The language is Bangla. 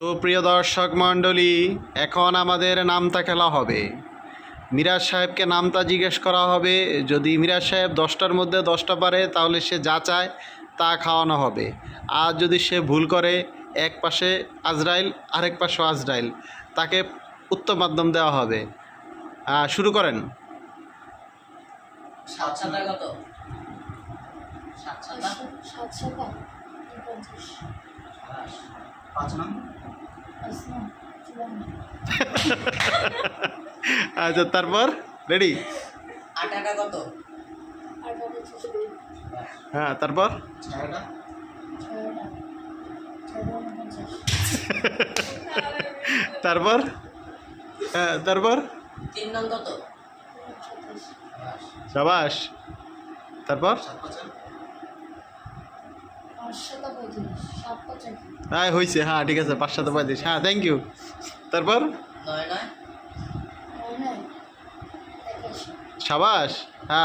তো প্রিয় দর্শক মণ্ডলী এখন আমাদের নামতা খেলা হবে। মিরাজ সাহেবকে নামতা জিজ্ঞেস করা হবে। যদি মিরাজ সাহেব দশটার মধ্যে দশটা পারে তাহলে সে যা চায় তা খাওয়ানো হবে। আর যদি সে ভুল করে এক পাশে আজরাইল আরেক পাশে আজরাইল তাকে উত্তম মাধ্যম দেওয়া হবে। শুরু করেন। কত? পাঁচ আচ্ছা তারপর? রেডি কত? হ্যাঁ তারপর? তারপর? হ্যাঁ তারপর? তিন কত? সাবাস। তারপর সাত পাঁচা পাঁচ সাতা পঁয়ত্রিশ সাত পঁচাশি হ্যাঁ হয়েছে হ্যাঁ ঠিক আছে পাঁচ সাথে পঁয়ত্রিশ হ্যাঁ থ্যাংক ইউ তারপর? সাবাস হ্যাঁ।